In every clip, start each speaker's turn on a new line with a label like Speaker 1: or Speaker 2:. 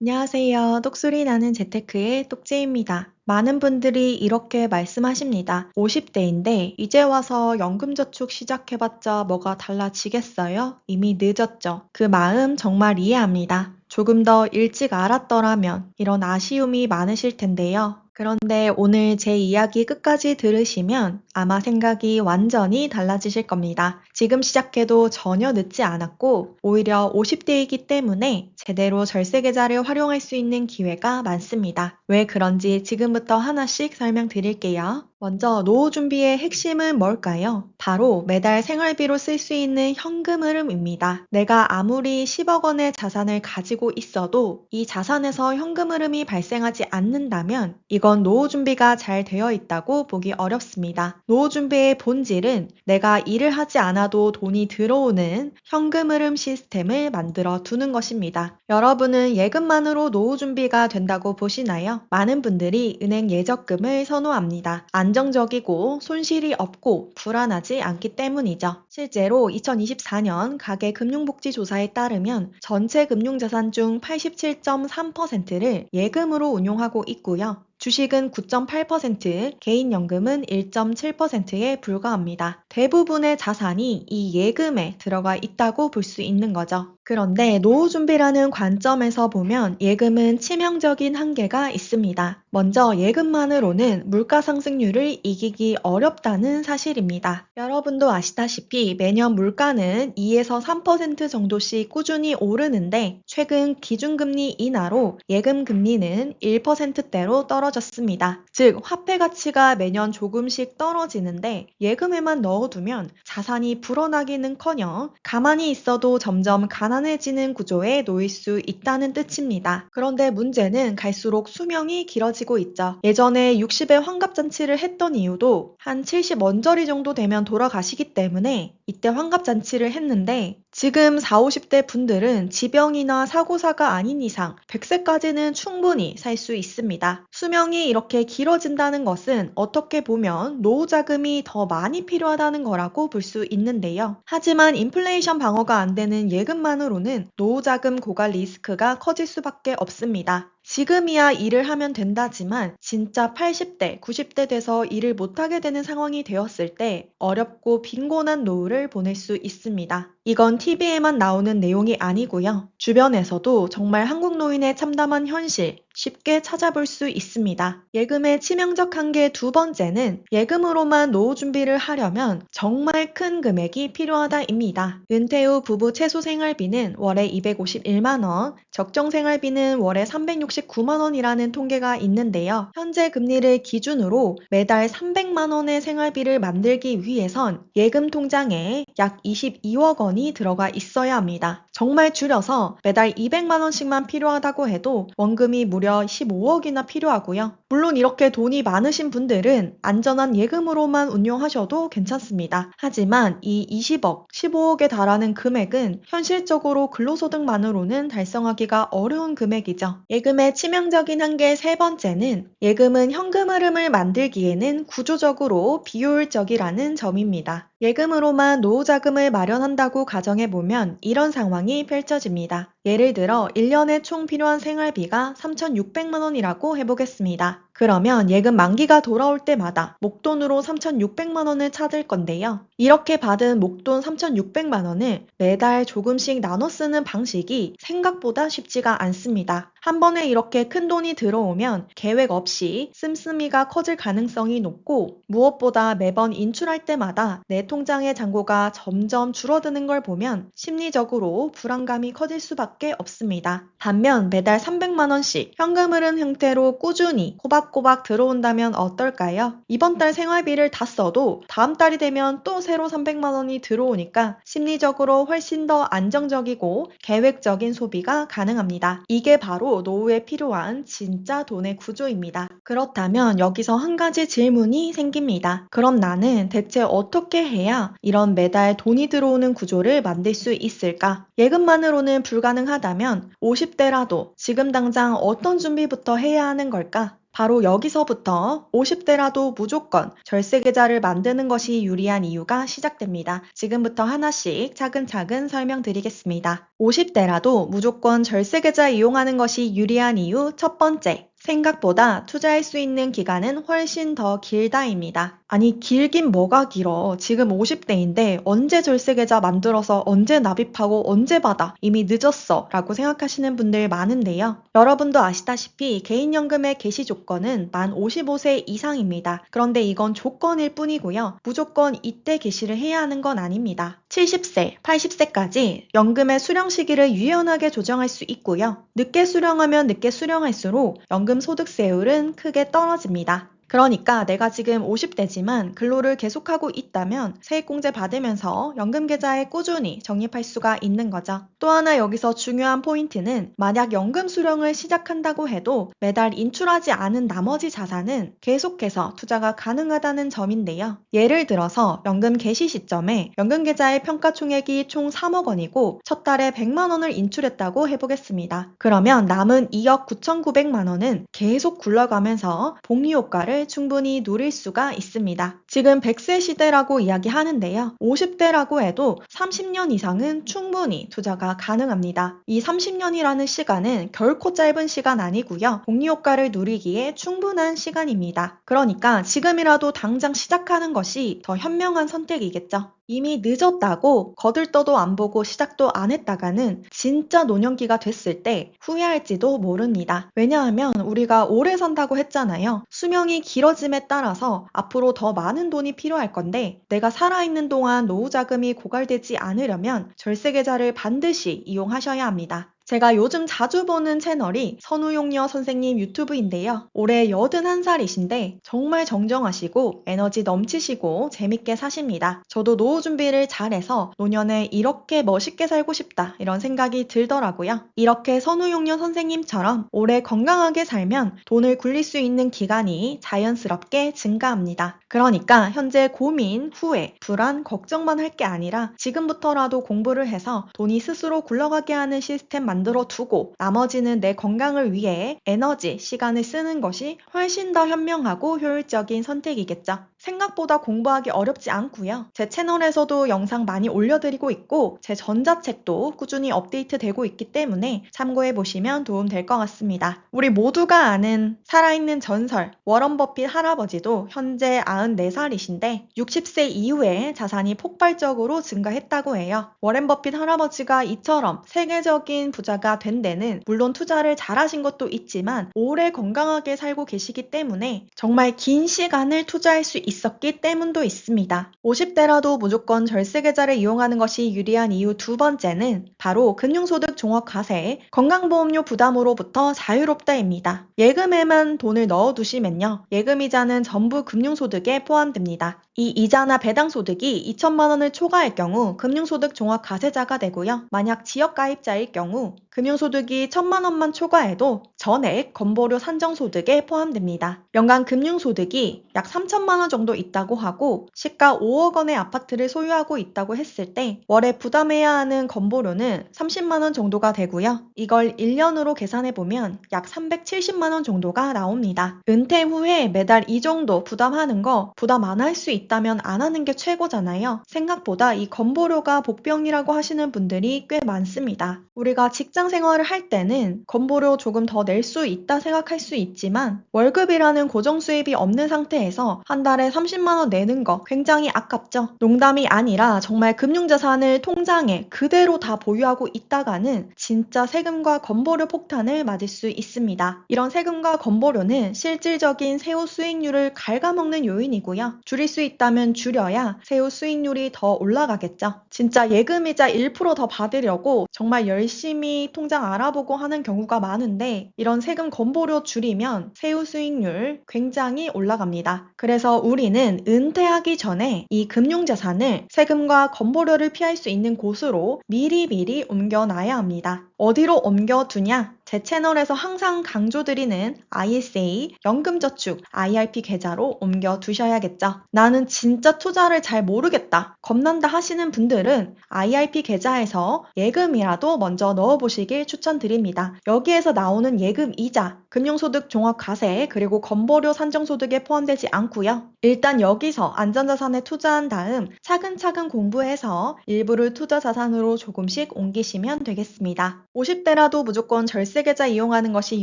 Speaker 1: 안녕하세요. 똑소리 나는 재테크의 똑재입니다. 많은 분들이 이렇게 말씀하십니다. 50대인데 이제 와서 연금저축 시작해봤자 뭐가 달라지겠어요? 이미 늦었죠. 그 마음 정말 이해합니다. 조금 더 일찍 알았더라면 이런 아쉬움이 많으실 텐데요. 그런데 오늘 제 이야기 끝까지 들으시면 아마 생각이 완전히 달라지실 겁니다. 지금 시작해도 전혀 늦지 않았고 오히려 50대이기 때문에 제대로 절세 계좌를 활용할 수 있는 기회가 많습니다. 왜 그런지 지금부터 하나씩 설명드릴게요. 먼저 노후 준비의 핵심은 뭘까요? 바로 매달 생활비로 쓸 수 있는 현금 흐름입니다. 내가 아무리 10억 원의 자산을 가지고 있어도 이 자산에서 현금 흐름이 발생하지 않는다면 이건 노후 준비가 잘 되어 있다고 보기 어렵습니다. 노후 준비의 본질은 내가 일을 하지 않아도 돈이 들어오는 현금 흐름 시스템을 만들어 두는 것입니다. 여러분은 예금만으로 노후 준비가 된다고 보시나요? 많은 분들이 은행 예적금을 선호합니다. 안정적이고 손실이 없고 불안하지 않기 때문이죠. 실제로 2024년 가계 금융복지조사에 따르면 전체 금융자산 중 87.3%를 예금으로 운용하고 있고요. 주식은 9.8%, 개인연금은 1.7%에 불과합니다. 대부분의 자산이 이 예금에 들어가 있다고 볼 수 있는 거죠. 그런데 노후 준비라는 관점에서 보면 예금은 치명적인 한계가 있습니다. 먼저 예금만으로는 물가 상승률을 이기기 어렵다는 사실입니다. 여러분도 아시다시피 매년 물가는 2에서 3% 정도씩 꾸준히 오르는데 최근 기준금리 인하로 예금 금리는 1%대로 떨어졌습니다. 즉 화폐 가치가 매년 조금씩 떨어지는데 예금에만 넣어두면 자산이 불어나기는커녕 가만히 있어도 점점 가난 가난해지는 구조에 놓일 수 있다는 뜻입니다. 그런데 문제는 갈수록 수명이 길어지 고 있죠. 예전에 60에 환갑잔치를 했던 이유도 한 70 언저리 정도 되면 돌아가시기 때문에 이때 환갑잔치를 했는데 지금 40, 50대 분들은 지병이나 사고사가 아닌 이상 100세까지는 충분히 살 수 있습니다. 수명이 이렇게 길어진다는 것은 어떻게 보면 노후 자금이 더 많이 필요하다는 거라고 볼 수 있는데요. 하지만 인플레이션 방어가 안 되는 예금만으로는 노후 자금 고갈 리스크가 커질 수밖에 없습니다. 지금이야 일을 하면 된다지만 진짜 80대, 90대 돼서 일을 못하게 되는 상황이 되었을 때 어렵고 빈곤한 노후를 보낼 수 있습니다. 이건 TV에만 나오는 내용이 아니고요. 주변에서도 정말 한국 노인의 참담한 현실, 쉽게 찾아볼 수 있습니다. 예금의 치명적 한계 두 번째는 예금으로만 노후 준비를 하려면 정말 큰 금액이 필요하다입니다. 은퇴 후 부부 최소 생활비는 월에 251만원, 적정 생활비는 월에 369만원이라는 통계가 있는데요. 현재 금리를 기준으로 매달 300만원의 생활비를 만들기 위해선 예금 통장에 약 22억 원이 들어가 있어야 합니다. 정말 줄여서 매달 200만원씩만 필요하다고 해도 원금이 무려 무려 15억이나 필요하고요. 물론 이렇게 돈이 많으신 분들은 안전한 예금으로만 운용하셔도 괜찮습니다. 하지만 이 20억, 15억에 달하는 금액은 현실적으로 근로소득만으로는 달성하기가 어려운 금액이죠. 예금의 치명적인 한계 세 번째는 예금은 현금 흐름을 만들기에는 구조적으로 비효율적이라는 점입니다. 예금으로만 노후 자금을 마련한다고 가정해 보면 이런 상황이 펼쳐집니다. 예를 들어 1년에 총 필요한 생활비가 3,600만 원이라고 해보겠습니다. 그러면 예금 만기가 돌아올 때마다 목돈으로 3,600만 원을 찾을 건데요. 이렇게 받은 목돈 3,600만 원을 매달 조금씩 나눠 쓰는 방식이 생각보다 쉽지가 않습니다. 한 번에 이렇게 큰 돈이 들어오면 계획 없이 씀씀이가 커질 가능성이 높고 무엇보다 매번 인출할 때마다 내 통장의 잔고가 점점 줄어드는 걸 보면 심리적으로 불안감이 커질 수밖에 없습니다. 반면 매달 300만 원씩 현금 흐른 형태로 꾸준히 꼬박꼬박 들어온다면 어떨까요? 이번 달 생활비를 다 써도 다음 달이 되면 또 새로 300만 원이 들어오니까 심리적으로 훨씬 더 안정적이고 계획적인 소비가 가능합니다. 이게 바로 노후에 필요한 진짜 돈의 구조입니다. 그렇다면 여기서 한 가지 질문이 생깁니다. 그럼 나는 대체 어떻게 해야 이런 매달 돈이 들어오는 구조를 만들 수 있을까? 예금만으로는 불가능하다면 50대라도 지금 당장 어떤 준비부터 해야 하는 걸까? 바로 여기서부터 50대라도 무조건 절세 계좌를 만드는 것이 유리한 이유가 시작됩니다. 지금부터 하나씩 차근차근 설명드리겠습니다. 50대라도 무조건 절세 계좌 이용하는 것이 유리한 이유 첫 번째. 생각보다 투자할 수 있는 기간은 훨씬 더 길다입니다. 아니, 길긴 뭐가 길어. 지금 50대인데 언제 절세 계좌 만들어서 언제 납입하고 언제 받아. 이미 늦었어. 라고 생각하시는 분들 많은데요. 여러분도 아시다시피 개인연금의 개시 조건은 만 55세 이상입니다. 그런데 이건 조건일 뿐이고요. 무조건 이때 개시를 해야 하는 건 아닙니다. 70세, 80세까지 연금의 수령 시기를 유연하게 조정할 수 있고요. 늦게 수령하면 늦게 수령할수록 연금 소득세율은 크게 떨어집니다. 그러니까 내가 지금 50대지만 근로를 계속하고 있다면 세액공제 받으면서 연금계좌에 꾸준히 적립할 수가 있는 거죠. 또 하나 여기서 중요한 포인트는 만약 연금 수령을 시작한다고 해도 매달 인출하지 않은 나머지 자산은 계속해서 투자가 가능하다는 점인데요. 예를 들어서 연금 개시 시점에 연금계좌의 평가총액이 총 3억 원이고 첫 달에 100만 원을 인출했다고 해보겠습니다. 그러면 남은 2억 9,900만 원은 계속 굴러가면서 복리 효과를 충분히 누릴 수가 있습니다. 지금 100세 시대라고 이야기하는데요. 50대라고 해도 30년 이상은 충분히 투자가 가능합니다. 이 30년이라는 시간은 결코 짧은 시간 아니고요. 복리 효과를 누리기에 충분한 시간입니다. 그러니까 지금이라도 당장 시작하는 것이 더 현명한 선택이겠죠. 이미 늦었다고 거들떠도 안 보고 시작도 안 했다가는 진짜 노년기가 됐을 때 후회할지도 모릅니다. 왜냐하면 우리가 오래 산다고 했잖아요. 수명이 길어짐에 따라서 앞으로 더 많은 돈이 필요할 건데 내가 살아있는 동안 노후 자금이 고갈되지 않으려면 절세 계좌를 반드시 이용하셔야 합니다. 제가 요즘 자주 보는 채널이 선우용녀 선생님 유튜브인데요. 올해 81살이신데 정말 정정하시고 에너지 넘치시고 재밌게 사십니다. 저도 노후 준비를 잘해서 노년에 이렇게 멋있게 살고 싶다 이런 생각이 들더라고요. 이렇게 선우용녀 선생님처럼 오래 건강하게 살면 돈을 굴릴 수 있는 기간이 자연스럽게 증가합니다. 그러니까 현재 고민, 후회, 불안, 걱정만 할 게 아니라 지금부터라도 공부를 해서 돈이 스스로 굴러가게 하는 시스템 만 들어 두고 나머지는 내 건강을 위해 에너지, 시간을 쓰는 것이 훨씬 더 현명하고 효율적인 선택이겠죠. 생각보다 공부하기 어렵지 않고요. 제 채널에서도 영상 많이 올려드리고 있고 제 전자책도 꾸준히 업데이트되고 있기 때문에 참고해 보시면 도움 될 것 같습니다. 우리 모두가 아는 살아있는 전설 워런 버핏 할아버지도 현재 94살이신데 60세 이후에 자산이 폭발적으로 증가했다고 해요. 워렌 버핏 할아버지가 이처럼 세계적인 부자가 된 데는 물론 투자를 잘하신 것도 있지만 오래 건강하게 살고 계시기 때문에 정말 긴 시간을 투자할 수 있었기 때문도 있습니다. 50대라도 무조건 절세 계좌를 이용하는 것이 유리한 이유 두 번째는 바로 금융소득 종합 과세, 건강보험료 부담으로부터 자유롭다입니다. 예금에만 돈을 넣어두시면요. 예금이자는 전부 금융소득에 포함됩니다. 이 이자나 배당소득이 2천만 원을 초과할 경우 금융소득 종합 과세자가 되고요. 만약 지역가입자일 경우 금융소득이 1천만 원만 초과해도 전액 건보료 산정소득에 포함됩니다. 연간 금융소득이 약 3천만 원 정도 있다고 하고 시가 5억 원의 아파트를 소유하고 있다고 했을 때 월에 부담해야 하는 건보료는 30만 원 정도가 되고요. 이걸 1년으로 계산해 보면 약 370만 원 정도가 나옵니다. 은퇴 후에 매달 이 정도 부담하는 거 부담 안 할 수 있다면 안 하는 게 최고잖아요. 생각보다 이 건보료가 복병이라고 하시는 분들이 꽤 많습니다. 우리가 직장 생활을 할 때는 건보료 조금 더 낼 수 있다 생각할 수 있지만 월급이라는 고정 수입이 없는 상태에서 한 달에 30만 원 내는 거 굉장히 아깝죠. 농담이 아니라 정말 금융자산을 통장에 그대로 다 보유하고 있다가는 진짜 세금과 건보료 폭탄을 맞을 수 있습니다. 이런 세금과 건보료는 실질적인 세후 수익률을 갉아먹는 요인이고요. 줄일 수 있다면 줄여야 세후 수익률이 더 올라가겠죠. 진짜 예금이자 1%더 받으려고 정말 열심히 통장 알아보고 하는 경우가 많은데 이런 세금 건보료 줄이면 세후 수익률 굉장히 올라갑니다. 그래서 우리는 은퇴하기 전에 이 금융자산을 세금과 건보료를 피할 수 있는 곳으로 미리미리 옮겨놔야 합니다. 어디로 옮겨두냐? 제 채널에서 항상 강조드리는 ISA, 연금저축, IRP 계좌로 옮겨 두셔야겠죠. 나는 진짜 투자를 잘 모르겠다, 겁난다 하시는 분들은 IRP 계좌에서 예금이라도 먼저 넣어보시길 추천드립니다. 여기에서 나오는 예금 이자, 금융소득 종합과세 그리고 건보료 산정소득에 포함되지 않고요. 일단 여기서 안전자산에 투자한 다음 차근차근 공부해서 일부를 투자자산으로 조금씩 옮기시면 되겠습니다. 50대라도 무조건 절세계좌 이용하는 것이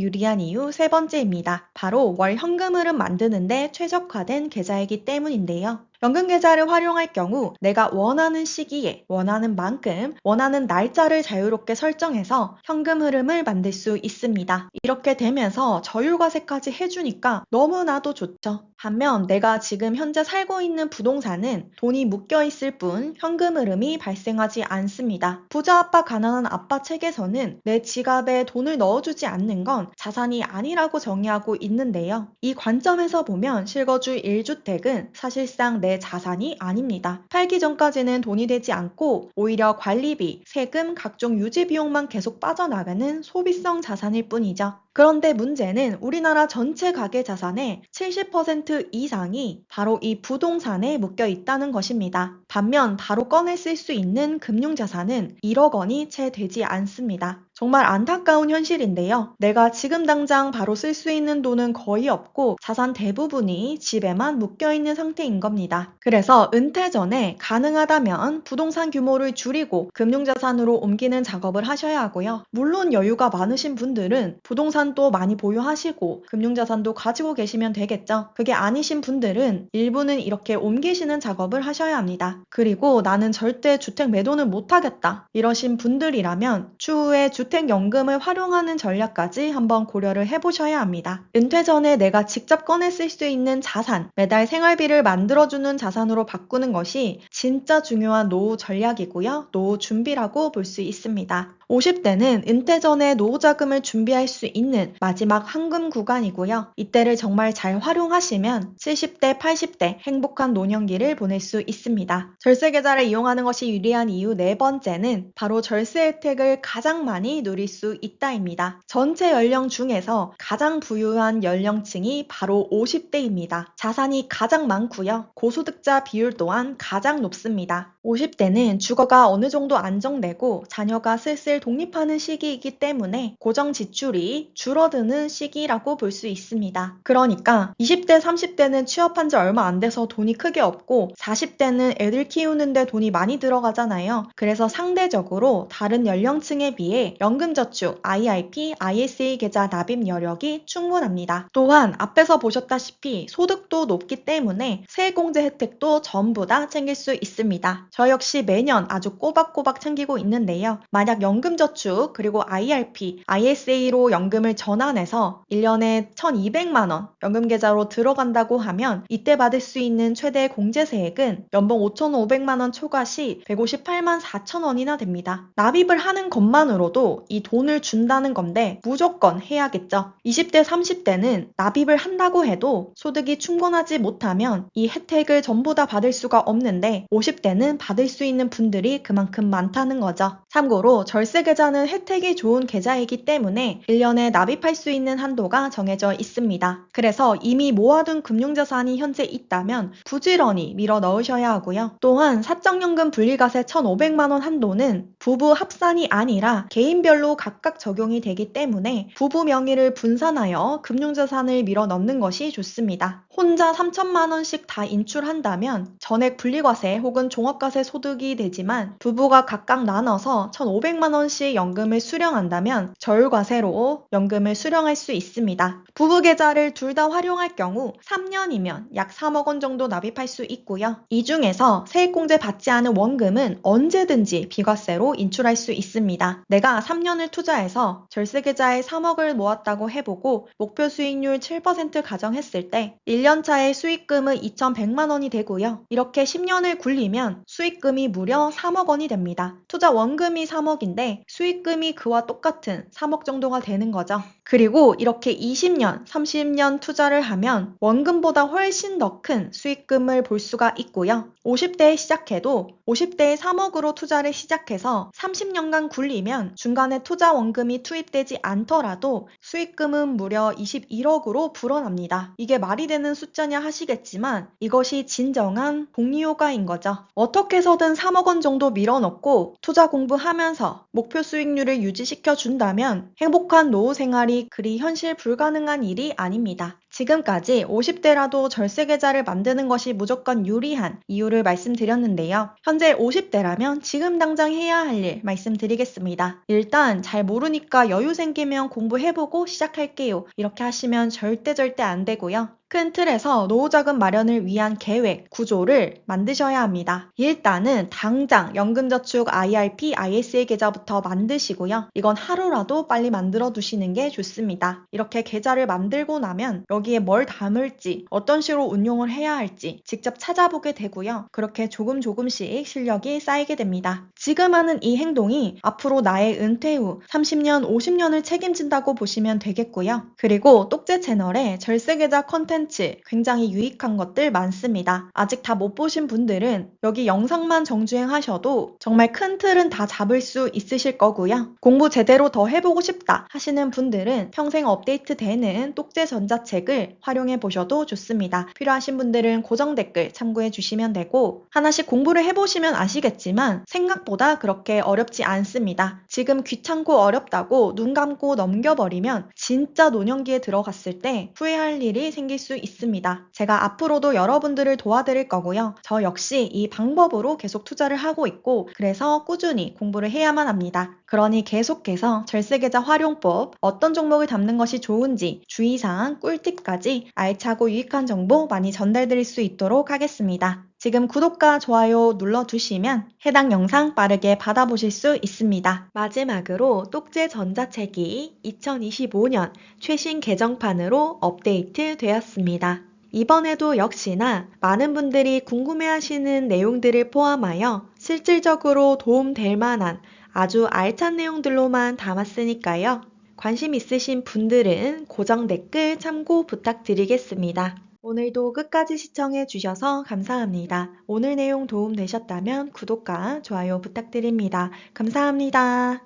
Speaker 1: 유리한 이유 세 번째입니다. 바로 월 현금 흐름 만드는데 최적화된 계좌이기 때문인데요. 연금 계좌를 활용할 경우 내가 원하는 시기에 원하는 만큼 원하는 날짜를 자유롭게 설정해서 현금 흐름을 만들 수 있습니다. 이렇게 되면서 저율과세까지 해주니까 너무나도 좋죠. 반면 내가 지금 현재 살고 있는 부동산은 돈이 묶여 있을 뿐 현금 흐름이 발생하지 않습니다. 부자 아빠 가난한 아빠 책에서는 내 지갑에 돈을 넣어주지 않는 건 자산이 아니라고 정의하고 있는데요. 이 관점에서 보면 실거주 1주택은 사실상 내 자산이 아닙니다. 팔기 전까지는 돈이 되지 않고 오히려 관리비, 세금, 각종 유지 비용만 계속 빠져나가는 소비성 자산일 뿐이죠. 그런데 문제는 우리나라 전체 가계 자산의 70% 이상이 바로 이 부동산에 묶여 있다는 것입니다. 반면 바로 꺼내 쓸 수 있는 금융자산은 1억 원이 채 되지 않습니다. 정말 안타까운 현실인데요. 내가 지금 당장 바로 쓸 수 있는 돈은 거의 없고 자산 대부분이 집에만 묶여 있는 상태인 겁니다. 그래서 은퇴 전에 가능하다면 부동산 규모를 줄이고 금융자산으로 옮기는 작업을 하셔야 하고요. 물론 여유가 많으신 분들은 부동산도 많이 보유하시고 금융자산도 가지고 계시면 되겠죠. 그게 아니신 분들은 일부는 이렇게 옮기시는 작업을 하셔야 합니다. 그리고 나는 절대 주택 매도는 못하겠다. 이러신 분들이라면 추후에 주택 연금을 활용하는 전략까지 한번 고려를 해보셔야 합니다. 은퇴 전에 내가 직접 꺼내 쓸 수 있는 자산, 매달 생활비를 만들어주는 자산으로 바꾸는 것이 진짜 중요한 노후 전략이고요. 노후 준비라고 볼 수 있습니다. 50대는 은퇴 전에 노후 자금을 준비할 수 있는 마지막 황금 구간이고요. 이때를 정말 잘 활용하시면 70대, 80대 행복한 노년기를 보낼 수 있습니다. 절세 계좌를 이용하는 것이 유리한 이유 네 번째는 바로 절세 혜택을 가장 많이 누릴 수 있다입니다. 전체 연령 중에서 가장 부유한 연령층이 바로 50대입니다. 자산이 가장 많고요. 고소득자 비율 또한 가장 높습니다. 50대는 주거가 어느 정도 안정되고 자녀가 슬슬 독립하는 시기이기 때문에 고정 지출이 줄어드는 시기라고 볼 수 있습니다. 그러니까 20대, 30대는 취업한 지 얼마 안 돼서 돈이 크게 없고 40대는 애들 키우는데 돈이 많이 들어가잖아요. 그래서 상대적으로 다른 연령층에 비해 연금저축, IRP, ISA 계좌 납입 여력이 충분합니다. 또한 앞에서 보셨다시피 소득도 높기 때문에 세액공제 혜택도 전부 다 챙길 수 있습니다. 저 역시 매년 아주 꼬박꼬박 챙기고 있는데요. 만약 연금저축 그리고 IRP, ISA로 연금을 전환해서 1년에 1200만 원 연금 계좌로 들어간다고 하면 이때 받을 수 있는 최대 공제세액은 연봉 5,500만 원 초과 시 158만 4천 원이나 됩니다. 납입을 하는 것만으로도 이 돈을 준다는 건데 무조건 해야겠죠. 20대, 30대는 납입을 한다고 해도 소득이 충분하지 못하면 이 혜택을 전부 다 받을 수가 없는데 50대는 받을 수 있는 분들이 그만큼 많다는 거죠. 참고로 절세 계좌는 혜택이 좋은 계좌이기 때문에 1년에 납입할 수 있는 한도가 정해져 있습니다. 그래서 이미 모아둔 금융자산이 현재 있다면 부지런히 밀어 넣으셔야 하고요. 또한 사적연금 분리과세 1,500만원 한도는 부부 합산이 아니라 개인별로 각각 적용이 되기 때문에 부부 명의를 분산하여 금융자산을 밀어 넣는 것이 좋습니다. 혼자 3천만 원씩 다 인출한다면 전액 분리과세 혹은 종합과세 소득이 되지만 부부가 각각 나눠서 1,500만 원씩 연금을 수령한다면 저율과세로 연금을 수령할 수 있습니다. 부부 계좌를 둘 다 활용할 경우 3년이면 약 3억 원 정도 납입할 수 있고요. 이 중에서 세액공제 받지 않은 원금은 언제든지 비과세로 인출할 수 있습니다. 내가 3년을 투자해서 절세 계좌에 3억을 모았다고 해보고 목표 수익률 7% 가정했을 때 1년 차에 수익금은 2,100만 원이 되고요. 이렇게 10년을 굴리면 수익금이 무려 3억 원이 됩니다. 투자 원금이 3억인데 수익금이 그와 똑같은 3억 정도가 되는 거죠. 그리고 이렇게 20년, 30년 투자를 하면 원금보다 훨씬 더 큰 수익금을 볼 수가 있고요. 50대에 시작해도 50대에 3억으로 투자를 시작해서 30년간 굴리면 중간에 투자 원금이 투입되지 않더라도 수익금은 무려 21억으로 불어납니다. 이게 말이 되는 숫자냐 하시겠지만 이것이 진정한 복리효과인 거죠. 어떻게 해서든 3억 원 정도 밀어넣고 투자 공부하면서 목표 수익률을 유지시켜 준다면 행복한 노후 생활이 그리 현실 불가능한 일이 아닙니다. 지금까지 50대라도 절세 계좌를 만드는 것이 무조건 유리한 이유를 말씀드렸는데요. 현재 50대라면 지금 당장 해야 할 일 말씀드리겠습니다. 일단 잘 모르니까 여유 생기면 공부해보고 시작할게요. 이렇게 하시면 절대 절대 안 되고요. 큰 틀에서 노후자금 마련을 위한 계획, 구조를 만드셔야 합니다. 일단은 당장 연금저축 IRP, ISA 계좌부터 만드시고요. 이건 하루라도 빨리 만들어 두시는 게 좋습니다. 이렇게 계좌를 만들고 나면 여기 에 뭘 담을지, 어떤 식으로 운용을 해야 할지 직접 찾아보게 되고요. 그렇게 조금 조금씩 실력이 쌓이게 됩니다. 지금 하는 이 행동이 앞으로 나의 은퇴 후 30년, 50년을 책임진다고 보시면 되겠고요. 그리고 똑제 채널에 절세계좌 컨텐츠 굉장히 유익한 것들 많습니다. 아직 다 못 보신 분들은 여기 영상만 정주행 하셔도 정말 큰 틀은 다 잡을 수 있으실 거고요. 공부 제대로 더 해보고 싶다 하시는 분들은 평생 업데이트 되는 똑제 전자책 을 활용해 보셔도 좋습니다. 필요하신 분들은 고정 댓글 참고해 주시면 되고 하나씩 공부를 해보시면 아시겠지만 생각보다 그렇게 어렵지 않습니다. 지금 귀찮고 어렵다고 눈 감고 넘겨버리면 진짜 노년기에 들어갔을 때 후회할 일이 생길 수 있습니다. 제가 앞으로도 여러분들을 도와드릴 거고요. 저 역시 이 방법으로 계속 투자를 하고 있고 그래서 꾸준히 공부를 해야만 합니다. 그러니 계속해서 절세계좌 활용법, 어떤 종목을 담는 것이 좋은지, 주의사항, 꿀팁까지 알차고 유익한 정보 많이 전달드릴 수 있도록 하겠습니다. 지금 구독과 좋아요 눌러주시면 해당 영상 빠르게 받아보실 수 있습니다. 마지막으로 똑제 전자책이 2025년 최신 개정판으로 업데이트 되었습니다. 이번에도 역시나 많은 분들이 궁금해하시는 내용들을 포함하여 실질적으로 도움될 만한 아주 알찬 내용들로만 담았으니까요. 관심 있으신 분들은 고정 댓글 참고 부탁드리겠습니다. 오늘도 끝까지 시청해 주셔서 감사합니다. 오늘 내용 도움 되셨다면 구독과 좋아요 부탁드립니다. 감사합니다.